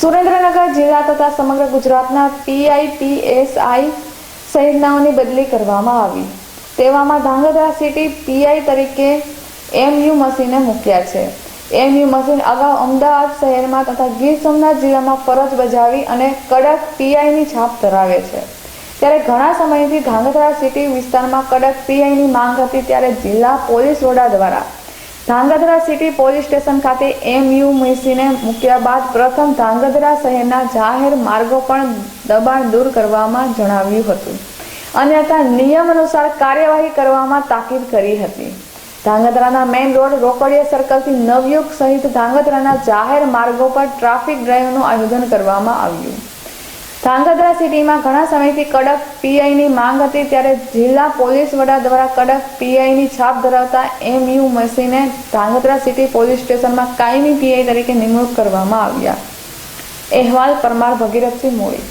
સુરેન્દ્રનગર જિલ્લા તથા સમગ્ર ગુજરાતના પીઆઈપીએસઆઈ સહિતનાઓની બદલી કરવામાં આવી. તેવામાં ધાંગધ્રા સિટી પીઆઈ તરીકે એમયુ મશીને મૂક્યા છે. એમયુ મશીન અગાઉ અમદાવાદ શહેરમાં તથા ગીર સોમનાથ જિલ્લામાં ફરજ બજાવી અને કડક પીઆઈની છાપ ધરાવે છે. ત્યારે ઘણા સમયથી ધાંગધ્રા સિટી વિસ્તારમાં કડક પીઆઈની માંગ હતી ત્યારે જિલ્લા પોલીસ વડા દ્વારા ધાંગધ્રા સિટી પોલીસ સ્ટેશન ખાતે એમયુ મસીને મૂક્યા બાદ પ્રથમ ધાંગધ્રા શહેરના જાહેર માર્ગો પણ દબાણ દૂર કરવામાં જણાવ્યું હતું. અન્યથા નિયમ અનુસાર કાર્યવાહી કરવામાં તાકીદ કરી હતી. ધાંગધ્રાના મેઇન રોડ રોકડિયા સર્કલથી નવયુગ સહિત ધાંગધ્રાના જાહેર માર્ગો પર ટ્રાફિક ડ્રાઈવનું આયોજન કરવામાં આવ્યું. ધાંગધ્રા સિટીમાં ઘણા સમયથી કડક પીઆઈની માંગ હતી ત્યારે જિલ્લા પોલીસ વડા દ્વારા કડક પીઆઈની છાપ ધરાવતા એમયુ મસીને ધ્રાંગધ્રા સિટી પોલીસ સ્ટેશનમાં કાયમી પીઆઈ તરીકે નિમણૂક કરવામાં આવ્યા. અહેવાલ પરમાર ભગીરથસિંહ મોડી